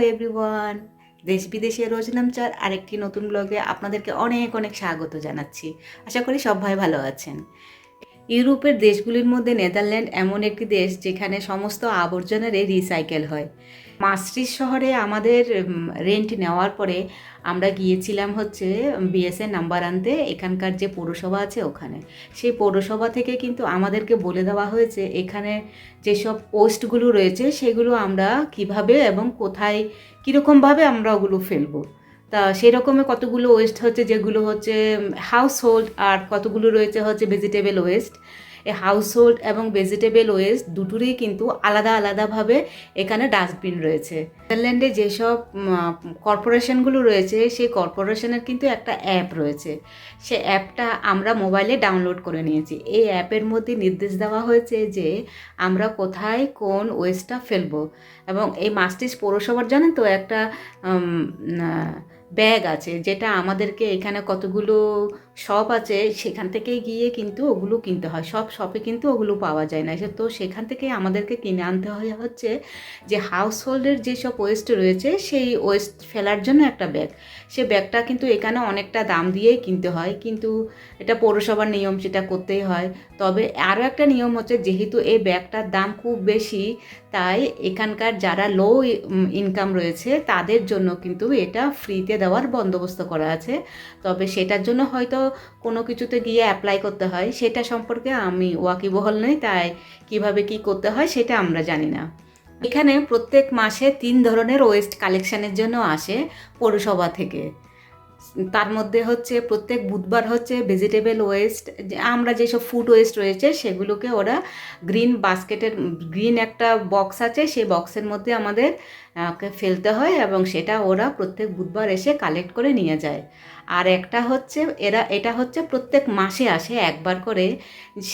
Everyone দেশ বিদেশে রোজ নামচার আরেকটি নতুন ব্লগে আপনাদেরকে অনেক অনেক স্বাগত জানাচ্ছি। আশা করি সবাই ভালো আছেন। ইউরোপের দেশগুলির মধ্যে নেদারল্যান্ড এমন একটি দেশ যেখানে সমস্ত আবর্জনারে রিসাইকেল হয়। মাস্ট্রিস শহরে আমাদের রেন্ট নেওয়ার পরে আমরা গিয়েছিলাম হচ্ছে বিএসএ নাম্বার আনতে, এখানকার যে পৌরসভা আছে ওখানে। সেই পৌরসভা থেকে কিন্তু আমাদেরকে বলে দেওয়া হয়েছে, এখানে যেসব পোস্টগুলো রয়েছে সেগুলো আমরা কীভাবে এবং কোথায়, কীরকমভাবে আমরা ওগুলো ফেলব। তা সেই রকমের কতগুলো ওয়েস্ট হচ্ছে যেগুলো হচ্ছে হাউস হোল্ড আর কতগুলো রয়েছে হচ্ছে ভেজিটেবল ওয়েস্ট এই হাউস হোল্ড এবং ভেজিটেবল ওয়েস্ট দুটোরই কিন্তু আলাদা আলাদাভাবে এখানে ডাস্টবিন রয়েছে। নেদারল্যান্ডে যেসব কর্পোরেশনগুলো রয়েছে, সেই কর্পোরেশনের কিন্তু একটা অ্যাপ রয়েছে। সে অ্যাপটা আমরা মোবাইলে ডাউনলোড করে নিয়েছি। এই অ্যাপের মধ্যে নির্দেশ দেওয়া হয়েছে যে আমরা কোথায় কোন ওয়েস্টটা ফেলব। এবং এই মাস্টিস পৌরসভার জানেন তো একটা ব্যাগ আছে, যেটা আমাদেরকে এখানে কতগুলো শপ আছে, সেখান থেকে গিয়ে কিন্তু ওগুলো কিনতে হয়। সব শপে কিন্তু ওগুলো পাওয়া যায় না। তো সেখান থেকে আমাদেরকে কিনে আনতে হয় হচ্ছে যে হাউস হোল্ডের যেসব ওয়েস্ট রয়েছে, সেই ওয়েস্ট ফেলার জন্য একটা ব্যাগ সে ব্যাগটা কিন্তু এখানে অনেকটা দাম দিয়েই কিনতে হয়। কিন্তু এটা পৌরসভার নিয়ম, সেটা করতেই হয়। তবে আরও একটা নিয়ম হচ্ছে, যেহেতু এই ব্যাগটার দাম খুব বেশি তাই এখানকার যারা লো ইনকাম রয়েছে, তাদের জন্য কিন্তু এটা ফ্রিতে দেওয়ার বন্দোবস্ত করা আছে। তবে সেটার জন্য হয়তো কোনো কিছুতে গিয়ে অ্যাপ্লাই করতে হয়। সেটা সম্পর্কে আমি ওয়াকিবহল নই, তাই কীভাবে কি করতে হয় সেটা আমরা জানি না। এখানে প্রত্যেক মাসে তিন ধরনের ওয়েস্ট কালেকশানের জন্য আসে পৌরসভা থেকে। তার মধ্যে হচ্ছে প্রত্যেক বুধবার হচ্ছে ভেজিটেবল ওয়েস্ট আমরা যেসব ফুড ওয়েস্ট রয়েছে সেগুলোকে ওরা গ্রিন বাস্কেটের গ্রিন একটা বক্স আছে, সেই বক্সের মধ্যে আমাদের ফেলতে হয় এবং সেটা ওরা প্রত্যেক বুধবার এসে কালেক্ট করে নিয়ে যায়। আর একটা হচ্ছে এরা, এটা হচ্ছে প্রত্যেক মাসে আসে একবার করে।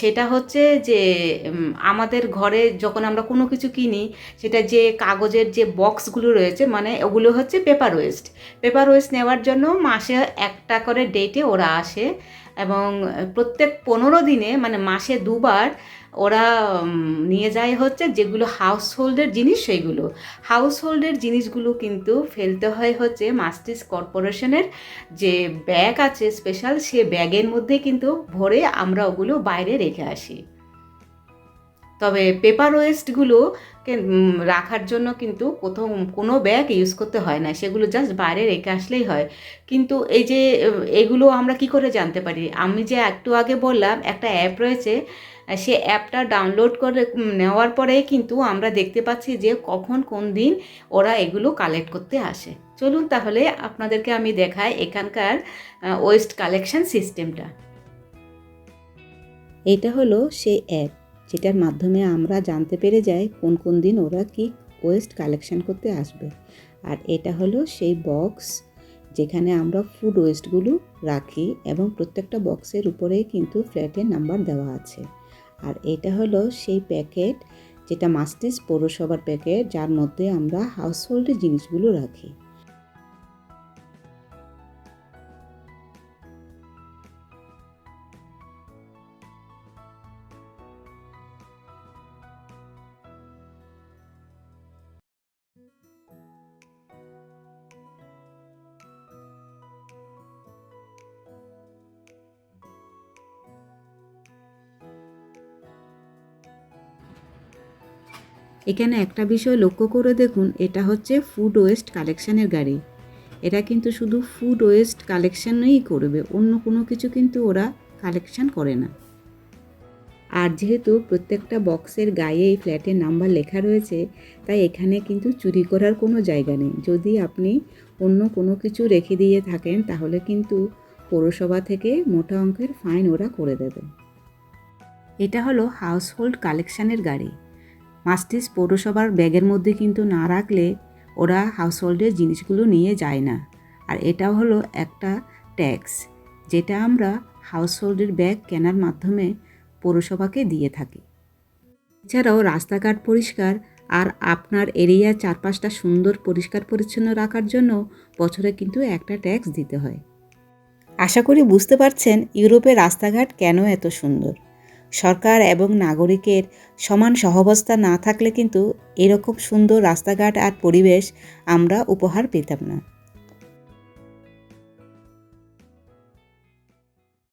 সেটা হচ্ছে যে আমাদের ঘরে যখন আমরা কোনো কিছু কিনি, সেটা যে কাগজের যে বক্সগুলো রয়েছে মানে ওগুলো হচ্ছে পেপার ওয়েস্ট পেপার ওয়েস্ট নেওয়ার জন্য মাসে একটা করে ডেটে ওরা আসে। এবং প্রত্যেক পনেরো দিনে মানে মাসে দুবার ওরা নিয়ে যায় হচ্ছে যেগুলো হাউস হোল্ডের জিনিস সেইগুলো হাউস হোল্ডের জিনিসগুলো কিন্তু ফেলতে হয় হচ্ছে মাস্টিস কর্পোরেশনের যে ব্যাগ আছে স্পেশাল সে ব্যাগের মধ্যে কিন্তু ভরে আমরা ওগুলো বাইরে রেখে আসি। তবে পেপার ওয়েস্টগুলো রাখার জন্য কিন্তু কোথাও কোনো ব্যাগ ইউজ করতে হয় না, সেগুলো জাস্ট বাইরে রেখে আসলেই হয়। কিন্তু এই যে এগুলো আমরা কি করে জানতে পারি? আমি যে একটু আগে বললাম, একটা অ্যাপ রয়েছে, সে অ্যাপটা ডাউনলোড করে নেওয়ার পরেই কিন্তু আমরা দেখতে পাচ্ছি যে কখন কোন দিন ওরা এগুলো কালেক্ট করতে আসে। চলুন তাহলে আপনাদেরকে আমি দেখাই এখানকার ওয়েস্ট কালেকশন সিস্টেমটা এটা হলো সেই অ্যাপ যেটার মাধ্যমে আমরা জানতে পেরে যাই কোন কোন দিন ওরা কি ওয়েস্ট কালেকশন করতে আসবে। আর এটা হলো সেই বক্স যেখানে আমরা ফুড ওয়েস্টগুলো রাখি এবং প্রত্যেকটা বক্সের উপরেই কিন্তু ফ্ল্যাটের নাম্বার দেওয়া আছে। আর এটা হলো সেই প্যাকেট যেটা মাস্টিস পৌরসভার প্যাকেট, যার মধ্যে আমরা হাউসহোল্ডের জিনিসগুলো রাখি। এখানে একটা বিষয় লক্ষ্য করে দেখুন, এটা হচ্ছে ফুড ওয়েস্ট কালেকশানের গাড়ি। এটা কিন্তু শুধু ফুড ওয়েস্ট কালেকশানই করবে, অন্য কোনো কিছু কিন্তু ওরা কালেকশান করে না। আর যেহেতু প্রত্যেকটা বক্সের গায়ে এই ফ্ল্যাটের নাম্বার লেখা রয়েছে, তাই এখানে কিন্তু চুরি করার কোনো জায়গা নেই। যদি আপনি অন্য কোনো কিছু রেখে দিয়ে থাকেন, তাহলে কিন্তু পৌরসভা থেকে মোটা অঙ্কের ফাইন ওরা করে দেবে। এটা হলো হাউসহোল্ড কালেকশানের গাড়ি। মাস্টিস পৌরসভার ব্যাগের মধ্যে কিন্তু না রাখলে ওরা হাউসহোল্ডের জিনিসগুলো নিয়ে যায় না। আর এটা হলো একটা ট্যাক্স যেটা আমরা হাউসহোল্ডের ব্যাগ কেনার মাধ্যমে পৌরসভাকে দিয়ে থাকি। এছাড়াও রাস্তাঘাট পরিষ্কার আর আপনার এরিয়ার চারপাশটা সুন্দর, পরিষ্কার, পরিচ্ছন্ন রাখার জন্য বছরে কিন্তু একটা ট্যাক্স দিতে হয়। আশা করি বুঝতে পারছেন ইউরোপের রাস্তাঘাট কেন এত সুন্দর। সরকার এবং নাগরিকের সমান সহবস্থা না থাকলে কিন্তু এরকম সুন্দর রাস্তাঘাট আর পরিবেশ আমরা উপহার পেতাম না।